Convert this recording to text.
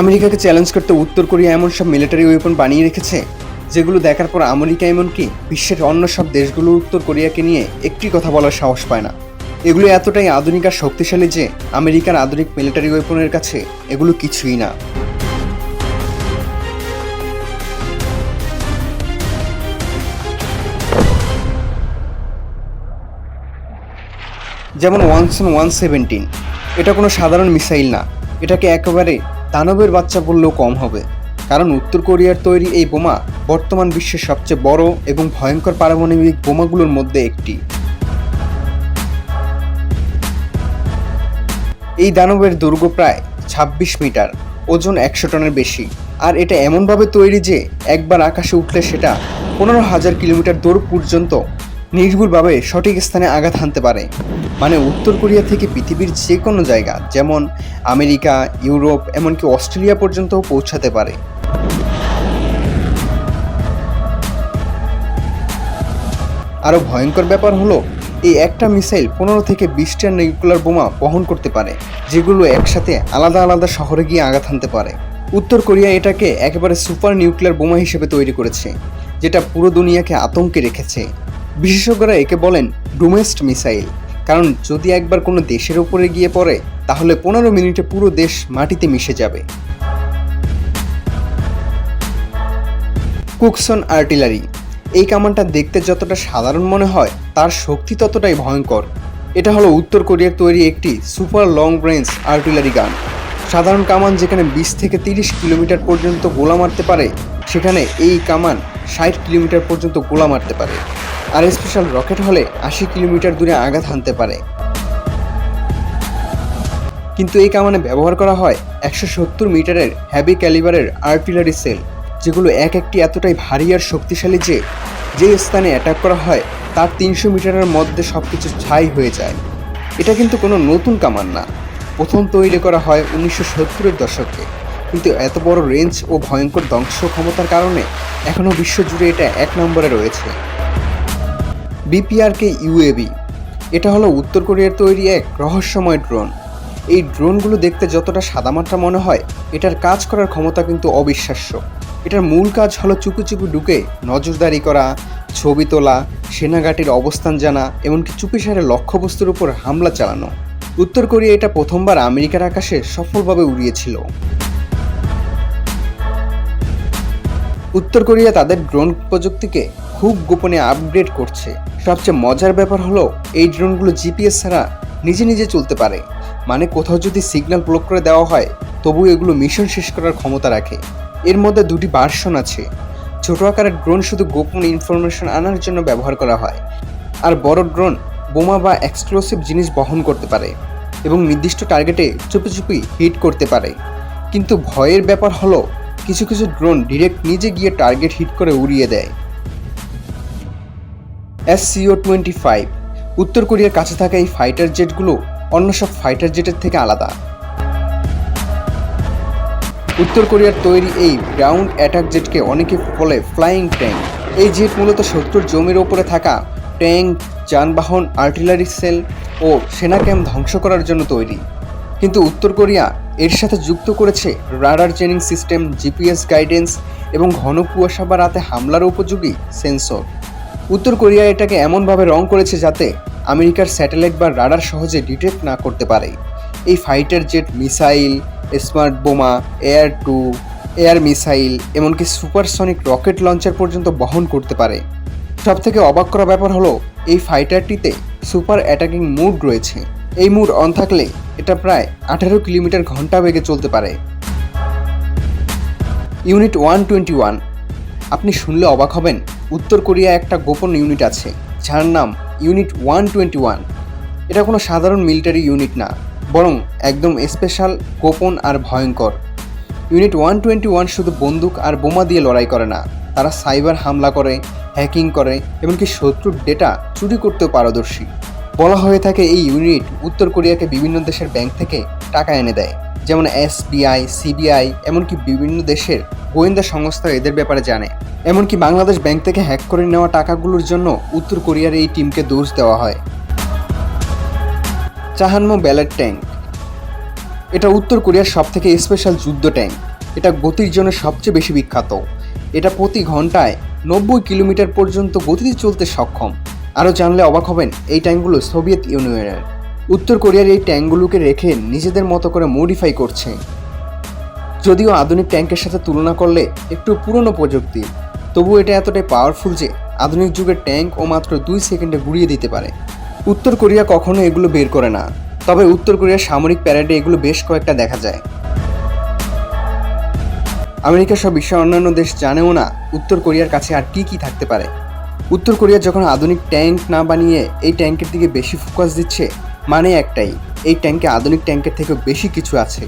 আমেরিকাকে চ্যালেঞ্জ করতে উত্তর কোরিয়া এমন সব মিলিটারি ওয়েপন বানিয়ে রেখেছে, যেগুলো দেখার পর আমেরিকা এমনকি বিশ্বের অন্য সব দেশগুলো উত্তর কোরিয়াকে নিয়ে একটি কথা বলার সাহস পায় না। এগুলো এতটাই আধুনিক আর শক্তিশালী যে আমেরিকার আধুনিক মিলিটারি ওয়েপনের কাছে এগুলো কিছুই না। যেমন ওয়ানসন ওয়ান সেভেন্টিন, এটা কোনো সাধারণ মিসাইল না, এটাকে একেবারে দানবের বাচ্চা বললেও কম হবে। কারণ উত্তর কোরিয়ার তৈরি এই বোমা বর্তমান বিশ্বের সবচেয়ে বড় এবং ভয়ঙ্কর পারমাণবিক বোমাগুলোর মধ্যে একটি। এই দানবের দৈর্ঘ্য প্রায় ছাব্বিশ মিটার, ওজন একশো টনের বেশি। আর এটা এমনভাবে তৈরি যে একবার আকাশে উঠলে সেটা পনেরো হাজার কিলোমিটার দূর পর্যন্ত নির্ভুলভাবে সঠিক স্থানে আঘাত হানতে পারে। মানে উত্তর কোরিয়া থেকে পৃথিবীর যে কোনো জায়গা, যেমন আমেরিকা, ইউরোপ, এমনকি অস্ট্রেলিয়া পর্যন্তও পৌঁছাতে পারে। আরও ভয়ঙ্কর ব্যাপার হলো, এই একটা মিসাইল পনেরো থেকে বিশটা নিউক্লিয়ার বোমা বহন করতে পারে, যেগুলো একসাথে আলাদা আলাদা শহরে গিয়ে আঘাত হানতে পারে। উত্তর কোরিয়া এটাকে একেবারে সুপার নিউক্লিয়ার বোমা হিসেবে তৈরি করেছে, যেটা পুরো দুনিয়াকে আতঙ্কে রেখেছে। বিশেষজ্ঞরা একে বলেন ডোমেস্ট মিসাইল। কারণ যদি একবার কোনো দেশের উপরে গিয়ে পড়ে, তাহলে পনেরো মিনিটে পুরো দেশ মাটিতে মিশে যাবে। কুকসন আর্টিলারি, এই কামানটা দেখতে যতটা সাধারণ মনে হয়, তার শক্তি ততটাই ভয়ঙ্কর। এটা হলো উত্তর কোরিয়ার তৈরি একটি সুপার লং রেঞ্জ আর্টিলারি গান। সাধারণ কামান যেখানে বিশ থেকে তিরিশ কিলোমিটার পর্যন্ত গোলা মারতে পারে, সেখানে এই কামান ষাট কিলোমিটার পর্যন্ত গোলা মারতে পারে। আর স্পেশাল রকেট হলে আশি কিলোমিটার দূরে আঘাত হানতে পারে। কিন্তু এই কামানে ব্যবহার করা হয় একশো সত্তর মিটারের হ্যাভি ক্যালিবারের আর্টিলারি সেল যেগুলো এক একটি এতটাই ভারী আর শক্তিশালী যে যে স্থানে অ্যাটাক করা হয়, তার তিনশো মিটারের মধ্যে সব কিছু ছাই হয়ে যায়। এটা কিন্তু কোনো নতুন কামান না। প্রথম তৈরি করা হয় উনিশশো সত্তরের দশকে। কিন্তু এত বড় রেঞ্জ ও ভয়ঙ্কর ধ্বংস ক্ষমতার কারণে এখনও বিশ্বজুড়ে এটা এক নম্বরে রয়েছে। বিপিআরকে ইউএবি এটা হলো উত্তর কোরিয়ার তৈরি এক রহস্যময় ড্রোন। এই ড্রোনগুলো দেখতে যতটা সাদামাটা মনে হয়, এটার কাজ করার ক্ষমতা কিন্তু অবিশ্বাস্য। এটার মূল কাজ হলো চুপি চুপি ঢুকে নজরদারি করা, ছবি তোলা, সেনাঘাটির অবস্থান জানা, এমনকি চুপিসারে লক্ষ্যবস্তুর উপর হামলা চালানো। উত্তর কোরিয়া এটা প্রথমবার আমেরিকার আকাশে সফলভাবে উড়িয়েছিল। উত্তর কোরিয়া তাদের ড্রোন প্রযুক্তিকে খুব গোপনে আপগ্রেড করছে। সবচেয়ে মজার ব্যাপার হলো, এই ড্রোনগুলো জিপিএস ছাড়া নিজে নিজে চলতে পারে। মানে কোথাও যদি সিগন্যাল ব্লক করে দেওয়া হয়, তবু এগুলো মিশন শেষ করার ক্ষমতা রাখে। এর মধ্যে দুটি ভার্সন আছে। ছোট আকারের ড্রোন শুধু গোপন ইনফরমেশন আনার জন্য ব্যবহার করা হয়। আর বড় ড্রোন বোমা বা এক্সক্লুসিভ জিনিস বহন করতে পারে এবং নির্দিষ্ট টার্গেটে চুপি চুপি হিট করতে পারে। কিন্তু ভয়ের ব্যাপার হলো কিছু কিছু ড্রোন ডিরেক্ট নিজে গিয়ে টার্গেট হিট করে উড়িয়ে দেয়। এস সিও টোয়েন্টি ফাইভ, উত্তর কোরিয়ার কাছে থাকা এই ফাইটার জেটগুলো অন্য সব ফাইটার জেটের থেকে আলাদা। উত্তর কোরিয়ার তৈরি এই গ্রাউন্ড অ্যাটাক জেটকে অনেকে বলে ফ্লাইং ট্যাঙ্ক। এই জেট মূলত শত্রুর জমির ওপরে থাকা ট্যাঙ্ক, যানবাহন, আর্টিলারি সেল ও সেনা ক্যাম্প ধ্বংস করার জন্য তৈরি। কিন্তু উত্তর কোরিয়া এর সাথে যুক্ত করেছে radar chaining system, GPS guidance এবং ঘন কুয়াশা বা রাতে হামলার উপযোগী সেন্সর। উত্তর কোরিয়া এটাকে এমনভাবে রং করেছে যাতে আমেরিকার স্যাটেলাইট বা রাডার সহজে ডিটেক্ট না করতে পারে। এই fighter jet missile, smart bomb, air to, air missile এমনকি সুপারসনিক রকেট লঞ্চার পর্যন্ত বহন করতে পারে। সব থেকে অবাক করা ব্যাপার হলো, এই ফাইটারটিতে সুপার অ্যাটাকিং মুড রয়েছে। এই মুড অন থাকলে এটা প্রায় আঠারো কিলোমিটার ঘণ্টা বেগে চলতে পারে। Unit one twenty one. আপনি শুনলে অবাক হবেন, উত্তর কোরিয়া একটা গোপন ইউনিট আছে, যার নাম ইউনিট ওয়ান টোয়েন্টি ওয়ান। এটা কোনো সাধারণ মিলিটারি ইউনিট না, বরং একদম স্পেশাল, গোপন আর ভয়ঙ্কর। ইউনিট ওয়ান টোয়েন্টি ওয়ান শুধু বন্দুক আর বোমা দিয়ে লড়াই করে না, তারা সাইবার হামলা করে, হ্যাকিং করে, এমনকি শত্রুর ডেটা চুরি করতেও পারদর্শী। বলা হয়ে থাকে এই ইউনিট উত্তর কোরিয়াকে বিভিন্ন দেশের ব্যাংক থেকে টাকা এনে দেয়, যেমন এসবিআই সিবিআই এমনকি বিভিন্ন দেশের গোয়েন্দা সংস্থা এদের ব্যাপারে জানে। এমনকি বাংলাদেশ ব্যাংক থেকে হ্যাক করে নেওয়া টাকাগুলোর জন্য উত্তর কোরিয়ার এই টিমকে দোষ দেওয়া হয়। চাহানমো ব্যালেট ট্যাঙ্ক। এটা উত্তর কোরিয়ার সবথেকে স্পেশাল যুদ্ধ ট্যাঙ্ক। এটা গতির জন্য সবচেয়ে বেশি বিখ্যাত। এটা প্রতি ঘন্টায় নব্বই কিলোমিটার পর্যন্ত গতিতে চলতে সক্ষম। আরও জানলে অবাক হবেন এই ট্যাঙ্কগুলো সোভিয়েত ইউনিয়নের। উত্তর কোরিয়ার এই ট্যাঙ্কগুলোকে রেখে নিজেদের মতো করে মডিফাই করছে। যদিও আধুনিক ট্যাঙ্কের সাথে তুলনা করলে একটু পুরনো প্রযুক্তি, তবুও এটা এতটাই পাওয়ারফুল যে আধুনিক যুগের ট্যাঙ্ক ও মাত্র দুই সেকেন্ডে গুড়িয়ে দিতে পারে। উত্তর কোরিয়া কখনো এগুলো বের করে না, তবে উত্তর কোরিয়ার সামরিক প্যারেডে এগুলো বেশ কয়েকটা দেখা যায়। আমেরিকা সব বিশ্বের অন্যান্য দেশ জানেও না উত্তর কোরিয়ার কাছে আর কি কি থাকতে পারে। উত্তর কোরিয়া যখন আধুনিক ট্যাঙ্ক না বানিয়ে এই ট্যাঙ্কের দিকে বেশি ফোকাস দিচ্ছে মানে একটাই, এই ট্যাঙ্কে আধুনিক ট্যাঙ্কের থেকেও বেশি কিছু আছে।